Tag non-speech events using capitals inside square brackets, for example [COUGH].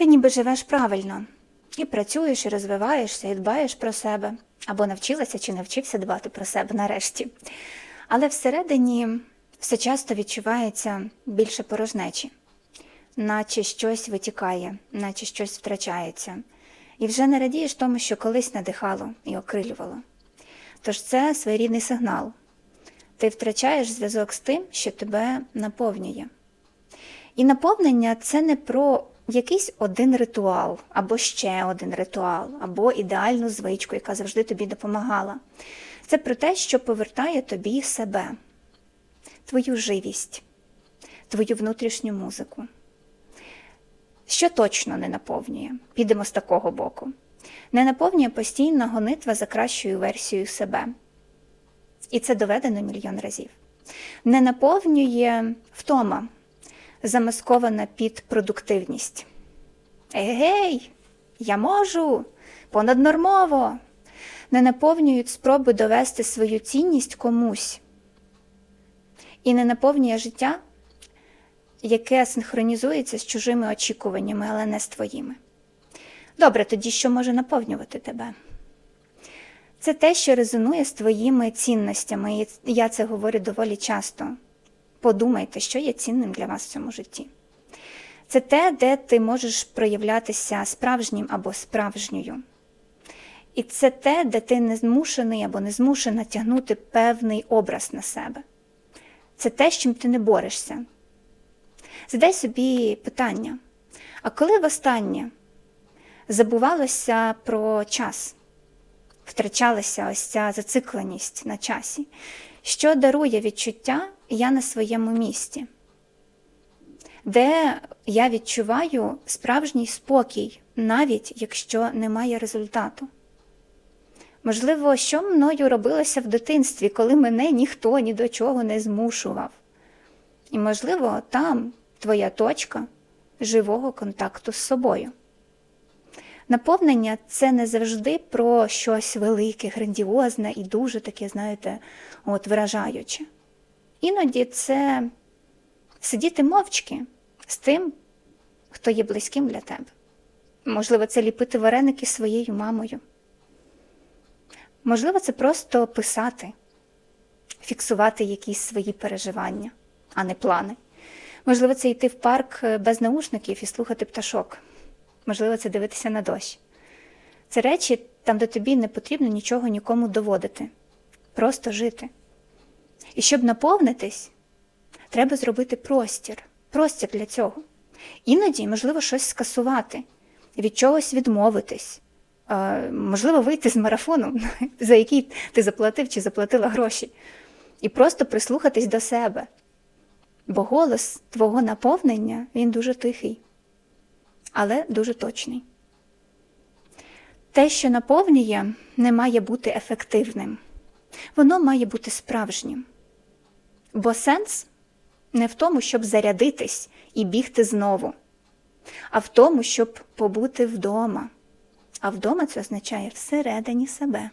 Ти ніби живеш правильно і працюєш, і розвиваєшся, і дбаєш про себе, або навчилася чи навчився дбати про себе нарешті. Але всередині все часто відчувається більше порожнечі, наче щось витікає, наче щось втрачається, і вже не радієш тому, що колись надихало і окрилювало. Тож це своєрідний сигнал. Ти втрачаєш зв'язок з тим, що тебе наповнює. І наповнення це не про якийсь один ритуал, або ще один ритуал, або ідеальну звичку, яка завжди тобі допомагала. Це про те, що повертає тобі себе, твою живість, твою внутрішню музику. Що точно не наповнює? Підемо з такого боку. Не наповнює постійна гонитва за кращою версією себе. І це доведено мільйон разів. Не наповнює втома, замаскована під продуктивність. Егей, я можу, понаднормово. Не наповнюють спроби довести свою цінність комусь. І не наповнює життя, яке синхронізується з чужими очікуваннями, але не з твоїми. Добре, тоді що може наповнювати тебе? Це те, що резонує з твоїми цінностями, і я це говорю доволі часто. Подумайте, що є цінним для вас в цьому житті. Це те, де ти можеш проявлятися справжнім або справжньою. І це те, де ти не змушений або не змушена тягнути певний образ на себе. Це те, з чим ти не борешся. Задай собі питання: а коли востаннє забувалося про час? втрачалася ось ця зацикленість на часі, що дарує відчуття я на своєму місці, де я відчуваю справжній спокій, навіть якщо немає результату. Можливо, що мною робилося в дитинстві, коли мене ніхто ні до чого не змушував. І, можливо, там твоя точка живого контакту з собою. Наповнення це не завжди про щось велике, грандіозне і дуже таке, знаєте, от виражаюче. Іноді це сидіти мовчки з тим, хто є близьким для тебе. Можливо, це ліпити вареники своєю мамою. Можливо, це просто писати, фіксувати якісь свої переживання, а не плани. Можливо, це йти в парк без наушників і слухати пташок. Можливо, це дивитися на дощ. Це речі, там, де тобі не потрібно нічого нікому доводити, просто жити. І щоб наповнитись, треба зробити простір, простір для цього. Іноді, можливо, щось скасувати, від чогось відмовитись, можливо, вийти з марафону, [LAUGHS] за який ти заплатив чи заплатила гроші, і просто прислухатись до себе. Бо голос твого наповнення він дуже тихий але дуже точний. Те, що наповнює, не має бути ефективним, воно має бути справжнім. Бо сенс не в тому, щоб зарядитись і бігти знову, а в тому, щоб побути вдома. А вдома це означає всередині себе.